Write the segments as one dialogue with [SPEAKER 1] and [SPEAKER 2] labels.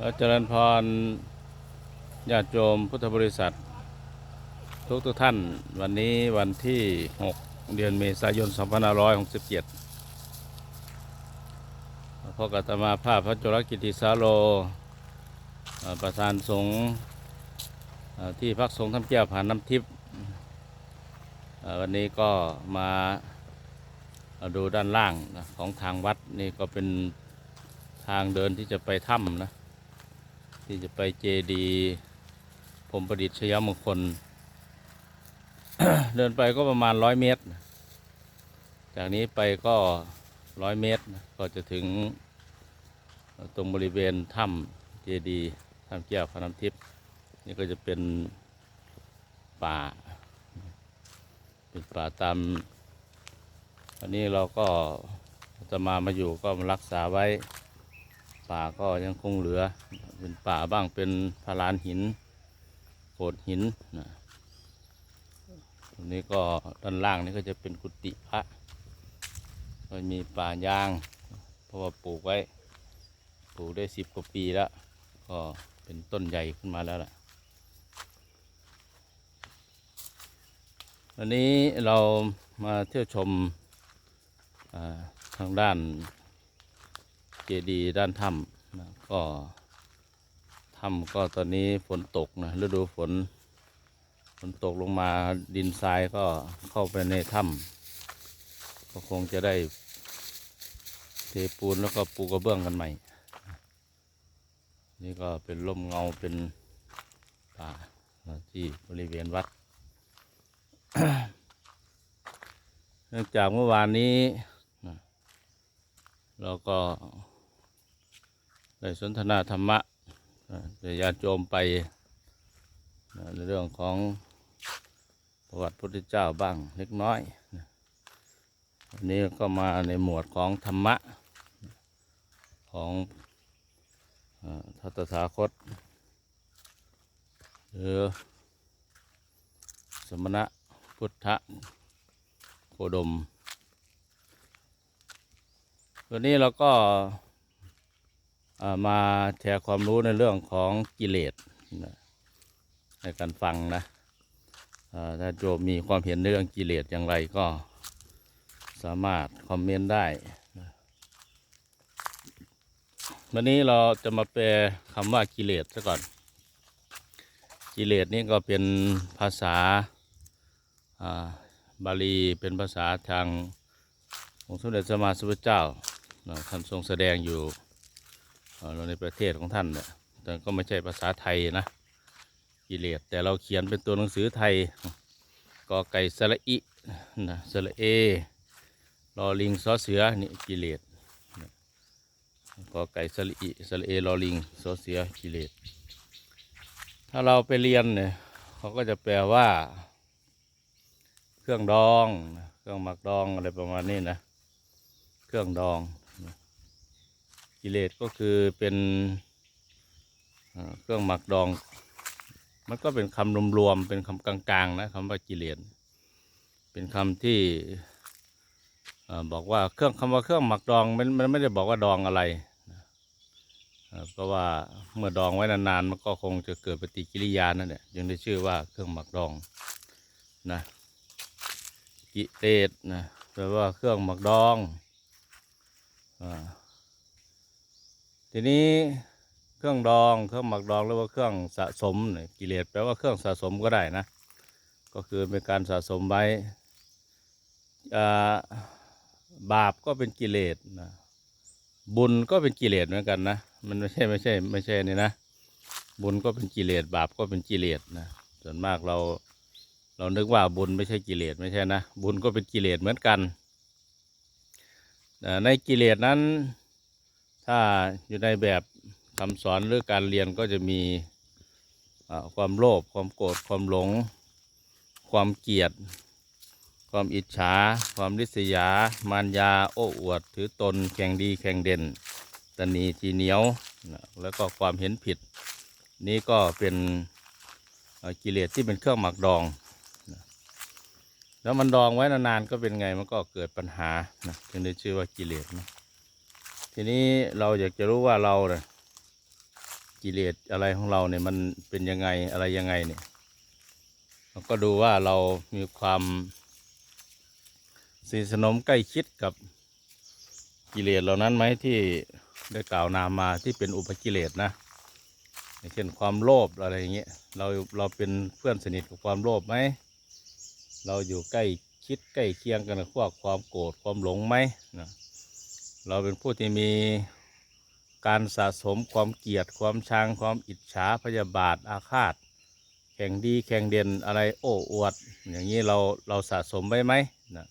[SPEAKER 1] อเจริญพรญาติโยมพุทธบริษัท ทุกทุกท่าน วันนี้วันที่ 6 เดือนเมษายน 2567พบกับอาตมาภาพพระจุลกิติสาโล ประธานสงฆ์ที่พักสงฆ์ทำแก้วผ่านน้ำทิพย์วันนี้ก็มาดูด้านล่างของทางวัดนี่ก็เป็นทางเดินที่จะไปถ้ำนะ ที่จะไปเจดีย์พรหมประดิษฐ์ชยมงคล เดินไปก็ประมาณร้อยเมตร จากนี้ไปก็ร้อยเมตร ก็จะถึงตรงบริเวณถ้ำเจดีถ้ำแก้วพระน้ำทิพย์นี่ก็จะเป็นป่า เป็นป่าตามอันนี้เราก็จะมามาอยู่ก็รักษาไว้ ป่าก็ยังคงเหลือ เป็นป่าบ้างเป็นพารานหินโขดหินนะตรงนี้ก็ด้านล่างนี่ก็จะเป็นกุฏิพระก็มีป่ายาง เพราะว่าปลูกไว้ปลูกได้สิบกว่าปีแล้ว ก็เป็นต้นใหญ่ขึ้นมาแล้วล่ะวันนี้เรามาเที่ยวชมทางด้านเจดีย์ด้านถ้ำนะก็ ถ้ำก็ตอนนี้ฝนตกนะฤดูฝนฝนตกลงมาดินทรายก็เข้าไปในถ้ำก็คงจะได้เทปูนแล้วก็ปูกระเบื้องกันใหม่ นี่ก็เป็นร่มเงาเป็นป่าที่บริเวณวัด เนื่องจากเมื่อวานนี้เราก็ได้สนทนาธรรมะ นะได้ญาติโยมไปในเรื่องของประวัติพุทธเจ้าบ้างเล็กน้อยวันนี้ก็มาในหมวดของธรรมะของทัตถาคตหรือสมณะพุทธโคดมวันนี้เราก็ มาแชร์ความรู้ในเรื่องของกิเลสในการฟังนะถ้าโยมมีความเห็นในเรื่องกิเลสอย่างไรก็สามารถคอมเมนต์ได้ วันนี้เราจะมาแปลคำว่ากิเลสซะก่อน กิเลสนี่ก็เป็นภาษาอ่าบาลีเป็นภาษาทางองค์สมเด็จสมมาสัมพุทธเจ้าท่านทรงแสดงอยู่ ในประเทศของท่านเนี่ยแต่ก็ไม่ใช่ภาษาไทยนะกิเลสแต่เราเขียนเป็นตัวหนังสือไทยกอไก่สระอินะสระเอรอลิงสอเสือนี่กิเลสกอไก่สระอิสระเอรอลิงสอเสือกิเลสถ้าเราไปเรียนเนี่ยเขาก็จะแปลว่า เครื่องดอง เครื่องหมักดองอะไรประมาณนี้นะ เครื่องดอง กิเลสก็คือเป็นเครื่องหมักดอง มันก็เป็นคำรวมๆเป็นคำกลางๆนะคำว่ากิเลสเป็นคำที่บอกว่าเครื่องคำว่าเครื่องหมักดองมันมันไม่ได้บอกว่าดองอะไรเพราะว่าเมื่อดองไว้นานๆมันก็คงจะเกิดปฏิกิริยานั่นแหละจึงได้ชื่อว่าเครื่องหมักดองนะกิเลสนะแปลว่าเครื่องหมักดองอา ทีนี้เครื่องดองเครื่องหมักดองหรือว่าเครื่องสะสมกิเลสแปลว่าเครื่องสะสมก็ได้นะ ก็คือเป็นการสะสมไว้บาปก็เป็นกิเลสนะบุญก็เป็นกิเลสเหมือนกันนะมันไม่ใช่ไม่ใช่ไม่ใช่นี่นะบุญก็เป็นกิเลสบาปก็เป็นกิเลสนะส่วนมากเราเรานึกว่าบุญไม่ใช่กิเลสไม่ใช่นะบุญก็เป็นกิเลสเหมือนกันในกิเลสนั้น ถ้าอยู่ในแบบคำสอนหรือการเรียนก็จะมีความโลภความโกรธความหลง ความเกลียด ความอิจฉา ความริษยา มารยา โอ้อวด ถือตนแข่งดีแข่งเด่นตนีทีเหนียวแล้วก็ความเห็นผิด นี่ก็เป็นกิเลสที่เป็นเครื่องหมักดอง แล้วมันดองไว้นานๆก็เป็นไงมันก็เกิดปัญหานะจึงได้ชื่อว่ากิเลสนะ ทีนี้เราอยากจะรู้ว่าเราเนี่ยกิเลสอะไรของเราเนี่ยมันเป็นยังไงอะไรยังไงเนี่ยเราก็ดูว่าเรามีความสนิทสนมใกล้ชิดกับกิเลสเหล่านั้นไหมที่ได้กล่าวนามมาที่เป็นอุปกิเลสนะเช่นความโลภอะไรอย่างเงี้ยเราเราเป็นเพื่อนสนิทกับความโลภไหมเราอยู่ใกล้ชิดใกล้เคียงกันกับพวกความโกรธความหลงไหมนะ เราเป็นผู้ที่มีการสะสมความเกลียดความชังความอิจฉาพยาบาทอาฆาต แข่งดีแข่งเด่นอะไรโอ้อวด อย่างนี้เราเราสะสมไว้ไหมนะ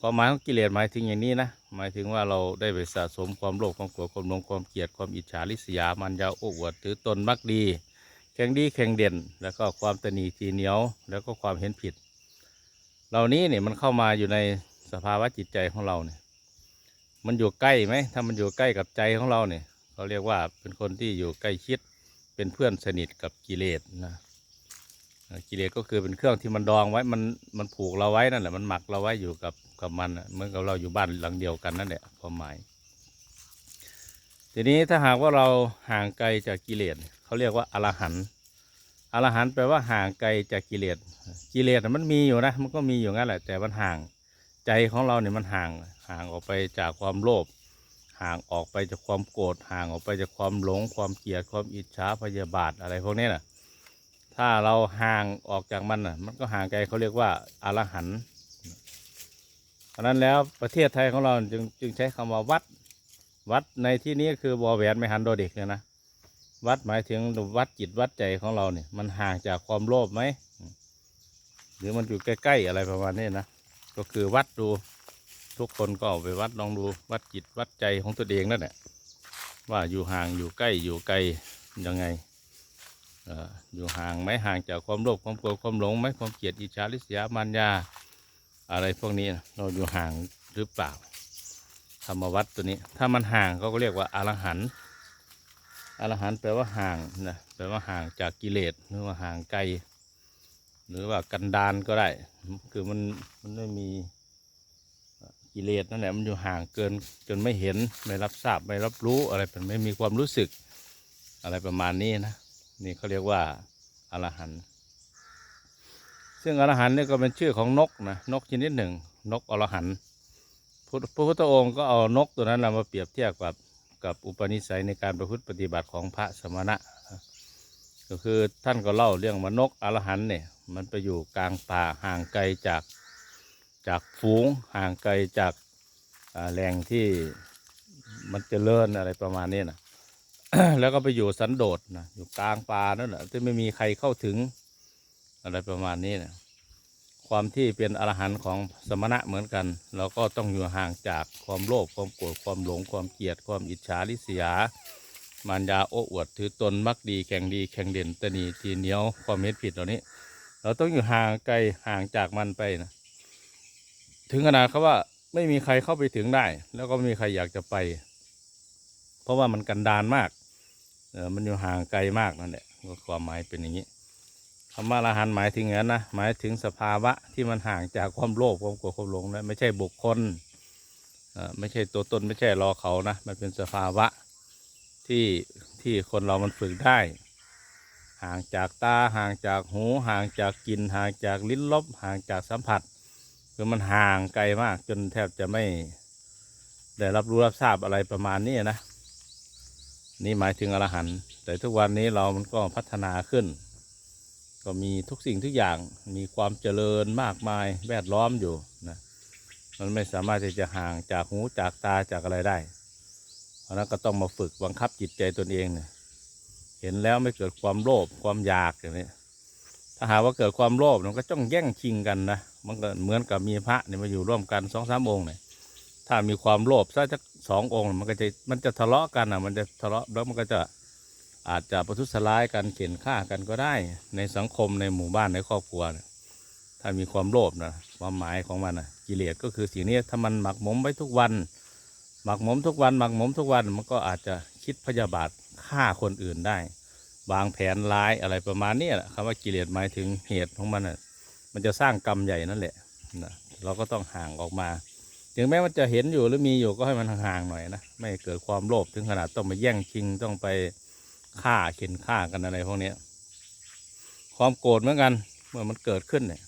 [SPEAKER 1] ความหมายของกิเลสหมายถึงอย่างนี้นะหมายถึงว่าเราได้ไปสะสมความโลภความโกรธความหลงความเกลียดความอิจฉาริษยามันยาโอ้อวดถือตนมักดี แข่งดีแข่งเด่น แล้วก็ความตนีทีเหนียวแล้วก็ความเห็นผิด เหล่านี้เนี่ยมันเข้ามาอยู่ในสภาวะจิตใจของเราเนี่ย มันอยู่ใกล้ไหมถ้ามันอยู่ใกล้กับใจของเราเนี่ยเขาเรียกว่าเป็นคนที่อยู่ใกล้ชิดเป็นเพื่อนสนิทกับกิเลสนะกิเลสก็คือเป็นเครื่องที่มันดองไว้มันมันผูกเราไว้นั่นแหละมันหมักเราไว้อยู่กับกับมันเหมือนกับเราอยู่บ้านหลังเดียวกันนั่นแหละความหมาย ทีนี้ถ้าหากว่าเราห่างไกลจากกิเลสเขาเรียกว่าอรหันต์อรหันต์แปลว่าห่างไกลจากกิเลสกิเลสมันมีอยู่นะ มันก็มีอยู่งั้นแหละแต่มันห่างใจของเราเนี่ยมันห่าง ห่างออกไปจากความโลภห่างออกไปจากความโกรธห่างออกไปจากความหลง ความเกลียดความอิจฉาพยาบาทอะไรพวกนี้น่ะถ้าเราห่างออกจากมันน่ะมันก็ห่างไกลเขาเรียกว่าอรหันต์เพราะนั้นแล้วประเทศไทยของเราจึงจึงใช้คำว่าวัดวัดในที่นี้คือบอแหวนไม่หันโดเด็กเนี่ยนะวัดหมายถึงวัดจิตวัดใจของเราเนี่ยมันห่างจากความโลภไหมหรือมันอยู่ใกล้ๆอะไรประมาณนี้นะก็คือวัดดู ทุกคนก็เอาไปวัดลองดูวัดจิตวัดใจของตัวเองนั่นแหละว่าอยู่ห่างอยู่ใกล้อยู่ไกลยังไงอยู่ห่างไหมห่างจากความโลภความโกรธความหลงไหมความเกลียดอิจฉาริษยามารยาอะไรพวกนี้เราอยู่ห่างหรือเปล่าธรรมวัดตัวนี้ ถ้ามันห่างเขาก็เรียกว่าอรหันต์อรหันต์แปลว่าห่างนะแปลว่าห่างจากกิเลสหรือว่าห่างไกล หรือว่ากันดานก็ได้ คือมันมันไม่มี กิเลสนั่นแหละมันอยู่ห่างเกินจนไม่เห็นไม่รับทราบไม่รับรู้อะไรเป็นไม่มีความรู้สึกอะไรประมาณนี้นะนี่เขาเรียกว่าอรหันต์ซึ่งอรหันต์นี่ก็เป็นชื่อของนกนะนกชนิดหนึ่ง นกอรหันต์พระพุทธองค์ก็เอานกตัวนั้นนะมาเปรียบเทียบกับกับอุปนิสัยในการประพฤติปฏิบัติของพระสมณะนะก็คือท่านก็เล่าเรื่องว่านกอรหันต์เนี่ยมันไปอยู่กลางป่าห่างไกลจาก จากฝูงห่างไกลจากแหล่งที่มันเจริญอะไรประมาณนี้นะแล้วก็ไปอยู่สันโดษนะอยู่กลางป่านั่นแหละที่ไม่มีใครเข้าถึงอะไรประมาณนี้นะความที่เป็นอรหันต์ของสมณะเหมือนกัน เราก็ต้องอยู่ห่างจากความโลภความโกรธความหลงความเกลียดความอิจฉาริษยามารยาโอ้อวดถือตนมักดีแข่งดีแข่งเด่นตนีทีเหนียวความเม็ดผิดเหล่านี้ เราต้องอยู่ห่างไกลห่างจากมันไปนะ ถึงขนาดเขาว่าไม่มีใครเข้าไปถึงได้ แล้วก็ไม่มีใครอยากจะไป เพราะว่ามันกันดานมากเออมันอยู่ห่างไกลมากนั่นแหละก็ความหมายเป็นอย่างนี้คำว่าอรหันหมายถึงอย่างนั้นนะหมายถึงสภาวะที่มันห่างจากความโลภความโกรธความหลงนะไม่ใช่บุคคลไม่ใช่ตัวตนไม่ใช่รอเขานะมันเป็นสภาวะที่ที่คนเรามันฝึกได้ ห่างจากตาห่างจากหู ห่างจากกลิ่นห่างจากลิ้นรสห่างจากสัมผัส คือมันห่างไกลมากจนแทบจะไม่ได้รับรู้รับทราบอะไรประมาณนี้นะ นี่หมายถึงอรหันต์แต่ทุกวันนี้เรามันก็พัฒนาขึ้น ก็มีทุกสิ่งทุกอย่างมีความเจริญมากมายแวดล้อมอยู่นะมันไม่สามารถที่จะห่างจากหูจากตาจากอะไรได้ เพราะนั้นก็ต้องมาฝึกบังคับจิตใจตนเองเนี่ยเห็นแล้วไม่เกิดความโลภความอยากอย่างนี้ ถ้าหากว่าเกิดความโลภมันก็ต้องแย่งชิงกันนะมันก็เหมือนกับมีพระเนี่ยมาอยู่ร่วมกันสองสามองค์เนี่ยถ้ามีความโลภสักสององค์มันก็จะมันจะทะเลาะกันอะ มันจะทะเลาะแล้วมันก็จะอาจจะประทุษร้ายกันเข็นฆ่ากันก็ได้ ในสังคมในหมู่บ้านในครอบครัวเนี่ยถ้ามีความโลภนะความหมายของมันนะกิเลสก็คือสิ่งนี้ถ้ามันหมักหมมไว้ทุกวัน หมักหมมทุกวันหมักหมมทุกวันมันก็อาจจะคิดพยาบาทฆ่าคนอื่นได้ วางแผนร้ายอะไรประมาณนี้แหละคำว่ากิเลสหมายถึงเหตุของมันน่ะมันจะสร้างกรรมใหญ่นั่นแหละนะเราก็ต้องห่างออกมา ถึงแม้มันจะเห็นอยู่หรือมีอยู่ก็ให้มันห่างๆหน่อยนะไม่เกิดความโลภถึงขนาดต้องไปแย่งชิงต้องไปฆ่าเข็นฆ่ากันอะไรพวกนี้ความโกรธเหมือนกันเมื่อมันเกิดขึ้นเนี่ย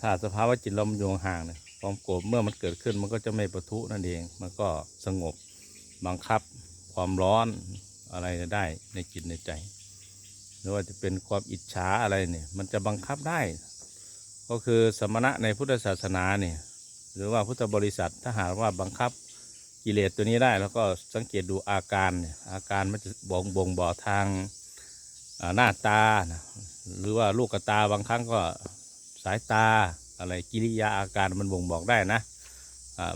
[SPEAKER 1] ถ้าสภาวะจิตเรามันอยู่ห่างเนี่ยความโกรธเมื่อมันเกิดขึ้นมันก็จะไม่ประทุนั่นเอง มันก็สงบบังคับความร้อน อะไรได้ในจิตในใจ หรือว่าจะเป็นความอิจฉาอะไรเนี่ยมันจะบังคับได้ ก็คือสมณะในพุทธศาสนาเนี่ยหรือว่าพุทธบริษัทถ้าหากว่าบังคับกิเลสตัวนี้ได้ แล้วก็สังเกตดูอาการเนี่ยอาการมันจะบ่งบ่งบอกทางหน้าตานะหรือว่าลูกตาบางครั้งก็สายตาอะไรกิริยาอาการมันบ่งบอกได้นะ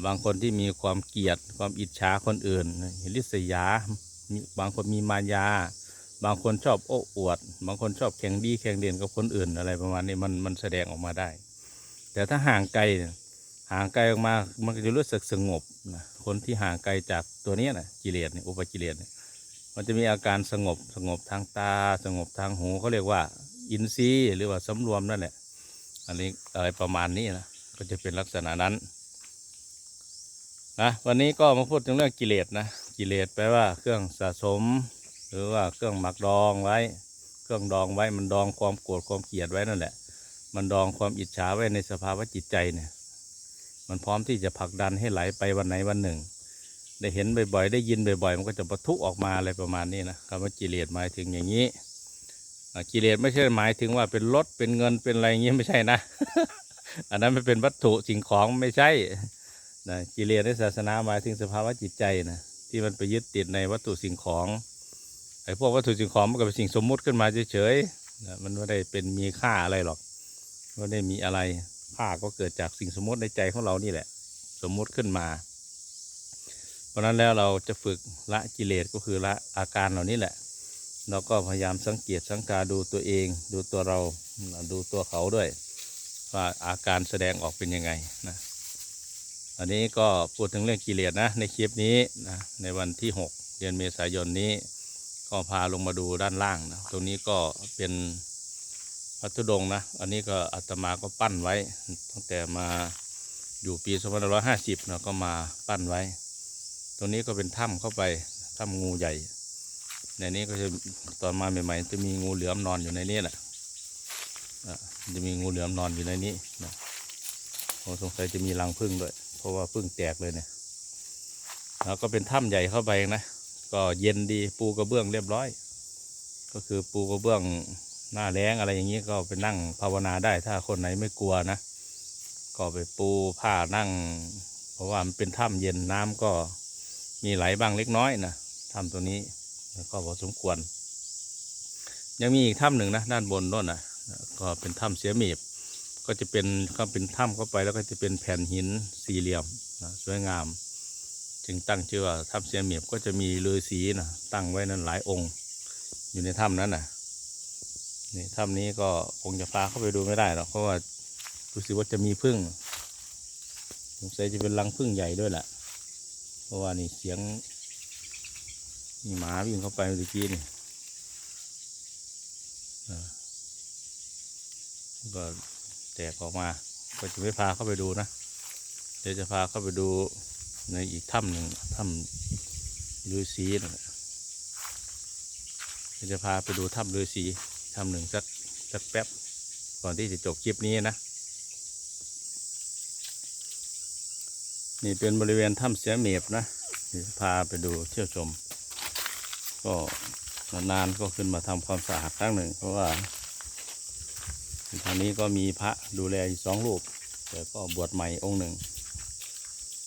[SPEAKER 1] บางคนที่มีความเกลียดความอิจฉาคนอื่นห็นลิษยา บางคนมีมายา บางคนชอบโอ้อวด บางคนชอบแข่งดีแข่งเด่นกับคนอื่นอะไรประมาณนี้มันมันแสดงออกมาได้ แต่ถ้าห่างไกลห่างไกลออกมามันจะรู้สึกสงบนะคนที่ห่างไกลจากตัวนี้นะกิเลสเนี่ยอุปกิเลสเนี่ยมันจะมีอาการสงบสงบทางตา สงบทางหูเขาเรียกว่า อินทรีย์หรือว่าสำรวมนั่นแหละอันนี้อะไรประมาณนี้นะก็จะเป็นลักษณะนั้น นะวันนี้ก็มาพูดถึงเรื่องกิเลสนะกิเลสแปลว่าเครื่องสะสม หรือว่าเครื่องหมักดองไว้ เครื่องดองไว้มันดองความโกรธความเกลียดไว้นั่นแหละ มันดองความอิจฉาไว้ในสภาวะจิตใจเนี่ย มันพร้อมที่จะผลักดันให้ไหลไปวันไหนวันหนึ่ง ได้เห็นบ่อยๆ ได้ยินบ่อยๆ มันก็จะปะทุออกมาอะไรประมาณนี้นะคำว่ากิเลสหมายถึงอย่างนี้กิเลสไม่ใช่หมายถึงว่าเป็นรถเป็นเงินเป็นอะไรอย่างนี้ไม่ใช่นะ อันนั้นไม่เป็นวัตถุสิ่งของไม่ใช่ นะกิเลสในศาสนาหมายถึงสภาวะจิตใจนะที่มันไปยึดติดในวัตถุสิ่งของไอ้พวกวัตถุสิ่งของมันก็เป็นสิ่งสมมุติขึ้นมาเฉยๆนะมันไม่ได้เป็นมีค่าอะไรหรอกไม่ได้มีอะไรค่าก็เกิดจากสิ่งสมมติในใจของเรานี่แหละ สมมุติขึ้นมา เพราะฉะนั้นแล้วเราจะฝึกละกิเลสก็คือละอาการเหล่านี้แหละเราก็พยายามสังเกตสังกาดูตัวเอง ดูตัวเราดูตัวเขาด้วย ว่าอาการแสดงออกเป็นยังไงนะ อันนี้ก็พูดถึงเรื่องกิเลสนะในคลิปนี้นะในวันที่ 6 เดือนเมษายนนี้ ก็พาลงมาดูด้านล่างนะตรงนี้ก็เป็นพัทธุดงนะ อันนี้ก็อาตมาก็ปั้นไว้ ตั้งแต่มาอยู่ปี2550นะก็มาปั้นไว้ ตรงนี้ก็เป็นถ้ำเข้าไปถ้ำงูใหญ่ ในนี้ก็จะตอนมาใหม่ๆจะมีงูเหลือมนอนอยู่ในนี้แหละอะจะมีงูเหลือมนอนอยู่ในนี้นะผมสงสัยจะมีรังผึ้งด้วย เพราะว่าผึ้งแตกเลยเนี่ยแล้วก็เป็นถ้ำใหญ่เข้าไปนะ ก็เย็นดีปูกระเบื้องเรียบร้อย ก็คือปูกระเบื้องหน้าแรงอะไรอย่างนี้ก็ไปนั่งภาวนาได้ถ้าคนไหนไม่กลัวนะ ก็ไปปูผ้านั่ง เพราะว่ามันเป็นถ้ำเย็นน้ำก็มีไหลบ้างเล็กน้อยนะถ้ำตัวนี้ก็พอสมควร ยังมีอีกถ้ำหนึ่งนะด้านบนโน่นนะก็เป็นถ้ำเสียมีบ ก็จะเป็นก็เป็นถ้ำเข้าไปแล้วก็จะเป็นแผ่นหินสี่เหลี่ยมนะสวยงาม จึงตั้งชื่อว่าถ้ำเสียเมียบก็จะมีฤาษีนะตั้งไว้นั้นหลายองค์ อยู่ในถ้ำนั้นนะนี่ถ้ำนี้ก็คงจะพาเข้าไปดูไม่ได้หรอกเพราะว่ารู้สึกว่าจะมีพึ่งสงสัยจะเป็นรังพึ่งใหญ่ด้วยแหละเพราะว่านี่เสียงมีหมาวิ่งเข้าไปเมื่อกี้นี่ก็ ตกออกมา ก็จะไม่พาเข้าไปดูนะ เดี๋ยวจะพาเข้าไปดูในอีกถ้ำหนึ่งถ้ำฤาษีนะเดี๋ยวจะพาไปดูถ้ำฤาษีทำหนึ่งสักสักแป๊บก่อนที่จะจบคลิปนี้นะ นี่เป็นบริเวณถ้ำเสียเมียบนะเดี๋ยวพาไปดูเที่ยวชม ก็นานๆก็ขึ้นมาทำความสะอาดครั้งหนึ่งเพราะว่า ทางนี้ก็มีพระดูแลสองรูป แต่ก็บวชใหม่องค์หนึ่ง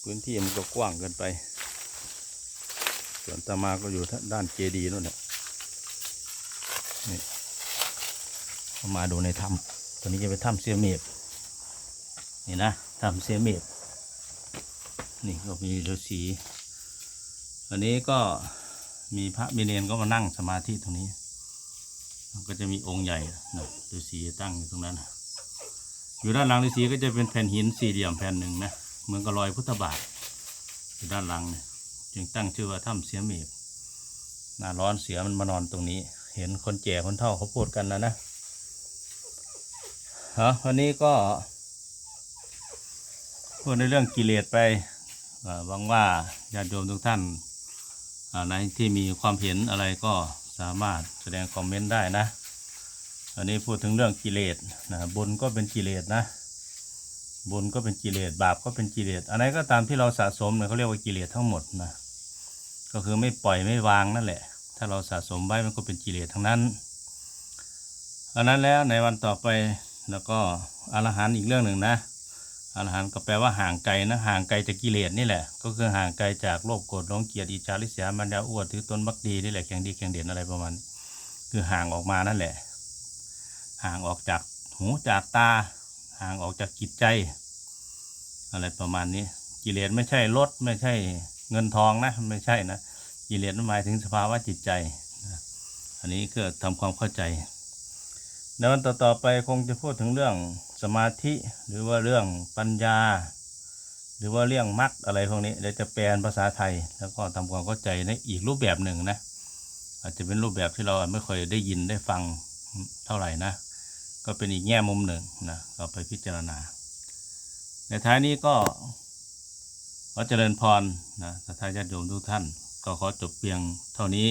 [SPEAKER 1] พื้นที่มันก็กว้างเกินไป ส่วนตามาก็อยู่ด้านเจดีย์นู่นแหละเข้ามาดูในถ้ำตัวนี้จะเป็นถ้ำเสียเมีบนี่นะถ้ำเสียเมีบนี่ก็มีฤาษีอันนี้ก็มีพระมีเนรก็มานั่งสมาธิตรงนี้ ก็จะมีองค์ใหญ่นะฤาษีตั้งอยู่ตรงนั้นนะอยู่ด้านหลังฤาษีก็จะเป็นแผ่นหินสี่เหลี่ยมแผ่นหนึ่งนะเหมือนกับรอยพุทธบาทอยู่ด้านหลังเนี่ยจึงตั้งชื่อว่าถ้ำเสียเมีบหน้าร้อนเสียมันมานอนตรงนี้ เห็นคนแก่คนเฒ่าเขาพูดกันนะนะฮะวันนี้ก็พูดในเรื่องกิเลสไปหวังว่าญาติโยมทุกท่านอ่าในที่มีความเห็นอะไรก็ สามารถแสดงคอมเมนต์ได้นะ อันนี้พูดถึงเรื่องกิเลสนะบุญก็เป็นกิเลสนะบุญก็เป็นกิเลสบาปก็เป็นกิเลสอะไรก็ตามที่เราสะสมเนี่ยเขาเรียกว่ากิเลสทั้งหมดนะก็คือไม่ปล่อยไม่วางนั่นแหละ ถ้าเราสะสมไว้มันก็เป็นกิเลสทั้งนั้นอันนั้นแล้วในวันต่อไปแล้วก็อรหันต์อีกเรื่องหนึ่งนะ อรหันต์ก็แปลว่าห่างไกลนะห่างไกลจากกิเลสนี่แหละ ก็คือห่างไกลจากโลภโกรธหลงเกลียดอิจฉาริษยามันยาอวดถือตนบักดีนี่แหละแข่งดีแข่งเด่นอะไรประมาณคือห่างออกมานั่นแหละ ห่างออกจากหูจากตา ห่างออกจากจิตใจ อะไรประมาณนี้ กิเลสไม่ใช่รถไม่ใช่เงินทองนะไม่ใช่นะกิเลสมันหมายถึงสภาวะจิตใจอันนี้ก็ทำความเข้าใจ ในวันต่อๆไปคงจะพูดถึงเรื่องสมาธิ หรือว่าเรื่องปัญญา หรือว่าเรื่องมรรคอะไรพวกนี้เดี๋ยวจะแปลนภาษาไทย แล้วก็ทำความเข้าใจในอีกรูปแบบหนึ่งนะ อาจจะเป็นรูปแบบที่เราไม่เคยได้ยินได้ฟังเท่าไหร่นะ ก็เป็นอีกแง่มุมหนึ่งนะเราไปพิจารณา ในท้ายนี้ก็ขอเจริญพรนะสัทธาญาติโยมทุกท่าน ก็ขอจบเพียงเท่านี้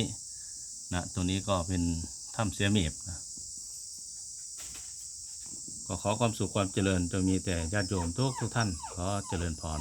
[SPEAKER 1] นะตรงนี้ก็เป็นถ้ำเสียเมีบนะ ก็ขอความสุขความเจริญจงมีแต่ญาติโยมทุกทุกท่านขอเจริญพร